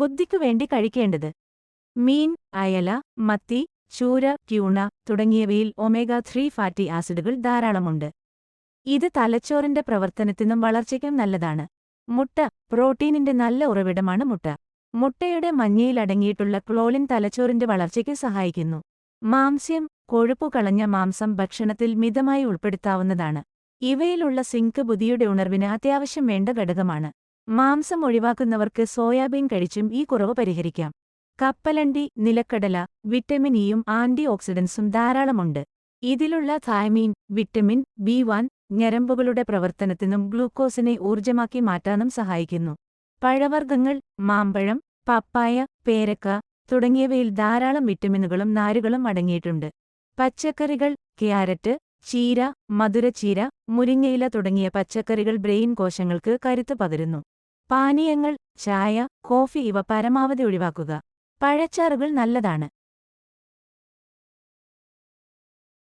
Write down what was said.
ബുദ്ധിക്കു വേണ്ടി കഴിക്കേണ്ടത്. മീൻ അയല മത്തി ചൂര ക്യൂണ തുടങ്ങിയവയിൽ ഒമേഗ ത്രീ ഫാറ്റി ആസിഡുകൾ ധാരാളമുണ്ട്. ഇത് തലച്ചോറിന്റെ പ്രവർത്തനത്തിനും വളർച്ചയ്ക്കും നല്ലതാണ്. മുട്ട പ്രോട്ടീനിന്റെ നല്ല ഉറവിടമാണ് മുട്ട. മുട്ടയുടെ മഞ്ഞയിൽ അടങ്ങിയിട്ടുള്ള ക്ലോളിൻ തലച്ചോറിന്റെ വളർച്ചയ്ക്ക് സഹായിക്കുന്നു. മാംസ്യം കൊഴുപ്പു കളഞ്ഞ മാംസം ഭക്ഷണത്തിൽ മിതമായി ഉൾപ്പെടുത്താവുന്നതാണ്. ഇവയിലുള്ള സിങ്ക് ബുദ്ധിയുടെ ഉണർവിന് അത്യാവശ്യം വേണ്ട ഘടകമാണ്. മാംസം ഒഴിവാക്കുന്നവർക്ക് സോയാബീൻ കഴിച്ചും ഈ കുറവ് പരിഹരിക്കാം. കപ്പലണ്ടി നിലക്കടല വിറ്റമിൻ ഇയും ആന്റി ഓക്സിഡൻസും ധാരാളമുണ്ട്. ഇതിലുള്ള തായമീൻ വിറ്റമിൻ ബി വൺ ഞരമ്പുകളുടെ പ്രവർത്തനത്തിനും ഗ്ലൂക്കോസിനെ ഊർജമാക്കി മാറ്റാനും സഹായിക്കുന്നു. പഴവർഗങ്ങൾ മാമ്പഴം പപ്പായ പേരക്ക തുടങ്ങിയവയിൽ ധാരാളം വിറ്റമിനുകളും നാരുകളും അടങ്ങിയിട്ടുണ്ട്. പച്ചക്കറികൾ ക്യാരറ്റ് ചീര മധുരച്ചീര മുരിങ്ങയില തുടങ്ങിയ പച്ചക്കറികൾ ബ്രെയിൻ കോശങ്ങൾക്ക് കരുത്ത് പകരുന്നു. പാനീയങ്ങൾ ചായ കോഫി ഇവ പരമാവധി ഒഴിവാക്കുക. പഴച്ചാറുകൾ നല്ലതാണ്.